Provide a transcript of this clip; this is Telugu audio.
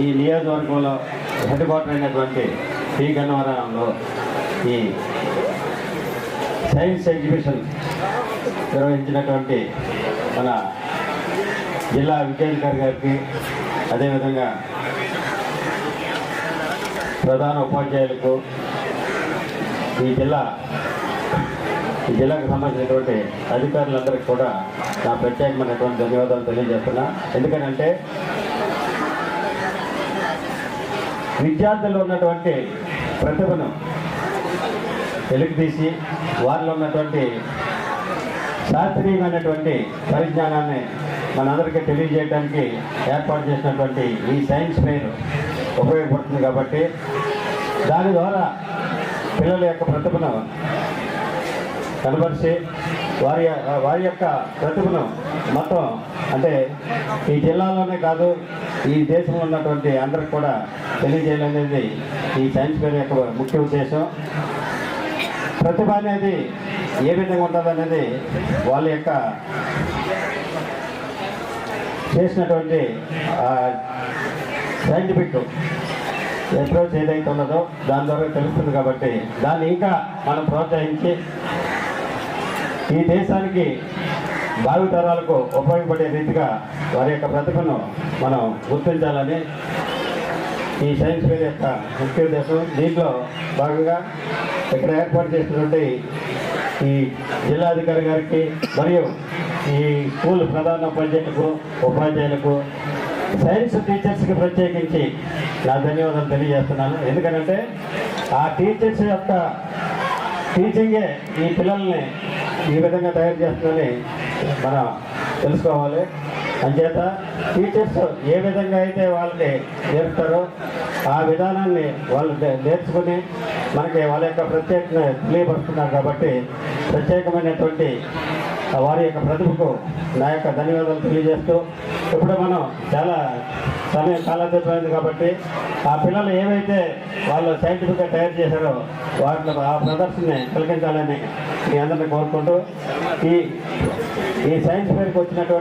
ఈ నియోజకవర్గంలో హెడ్ అయినటువంటి శ్రీ గన్నవరంలో ఈ సైన్స్ ఎగ్జిబిషన్ నిర్వహించినటువంటి మన జిల్లా విద్యాధికారి గారికి అదేవిధంగా ప్రధాన ఉపాధ్యాయులకు ఈ జిల్లా ఈ జిల్లాకు సంబంధించినటువంటి అధికారులందరికీ కూడా నా ప్రత్యేకమైనటువంటి ధన్యవాదాలు తెలియజేస్తున్నా. ఎందుకనంటే విద్యార్థుల్లో ఉన్నటువంటి ప్రతిభను వెలికితీసి వారిలో ఉన్నటువంటి శాస్త్రీయమైనటువంటి పరిజ్ఞానాన్ని మనందరికీ తెలియజేయడానికి ఏర్పాటు చేసినటువంటి ఈ సైన్స్ ఫెయిర్ ఉపయోగపడుతుంది కాబట్టి దాని ద్వారా పిల్లల యొక్క ప్రతిభను కనబరిచి వారి వారి యొక్క ప్రతిభను మొత్తం అంటే ఈ జిల్లాలోనే కాదు ఈ దేశంలో ఉన్నటువంటి అందరికి కూడా తెలియజేయాలనేది ఈ సైన్స్ ఫెయిర్ యొక్క ముఖ్య ఉద్దేశం. ప్రతిభ అనేది ఏ విధంగా ఉంటుంది అనేది వాళ్ళ యొక్క చేసినటువంటి సైంటిఫిక్ అప్రోచ్ ఏదైతే ఉన్నదో దాని ద్వారా తెలుస్తుంది కాబట్టి దాన్ని ఇంకా మనం ప్రోత్సహించి ఈ దేశానికి భావితరాలకు ఉపయోగపడే రీతిగా వారి యొక్క ప్రతిభను మనం గుర్తించాలని ఈ సైన్స్ ఫెయిర్ యొక్క ముఖ్య ఉద్దేశం. దీంట్లో భాగంగా ఇక్కడ ఏర్పాటు చేసినటువంటి ఈ జిల్లాధికారి గారికి మరియు ఈ స్కూల్ ప్రధాన ఉపాధ్యాయులకు ఉపాధ్యాయులకు సైన్స్ టీచర్స్కి ప్రత్యేకించి నా ధన్యవాదాలు తెలియజేస్తున్నాను. ఎందుకంటే ఆ టీచర్స్ యొక్క టీచింగే ఈ పిల్లల్ని ఈ విధంగా తయారు చేస్తుందని మనం తెలుసుకోవాలి. అంచేత టీచర్స్ ఏ విధంగా అయితే వాళ్ళకి నేర్పుతారో ఆ విధానాన్ని వాళ్ళు నేర్చుకుని మనకి వాళ్ళ యొక్క ప్రత్యేకత తెలియపరుస్తున్నారు కాబట్టి ప్రత్యేకమైనటువంటి వారి యొక్క ప్రతిభకు నా యొక్క ధన్యవాదాలు తెలియజేస్తూ ఇప్పుడు మనం చాలా సమయం కాలతీతమైంది కాబట్టి ఆ పిల్లలు ఏవైతే వాళ్ళు సైంటిఫిక్గా తయారు చేశారో వాటిని ఆ ప్రదర్శనని కలిగించాలని మీ అందరిని కోరుకుంటూ ఈ ఈ సైన్స్ ఫేర్కి వచ్చినటువంటి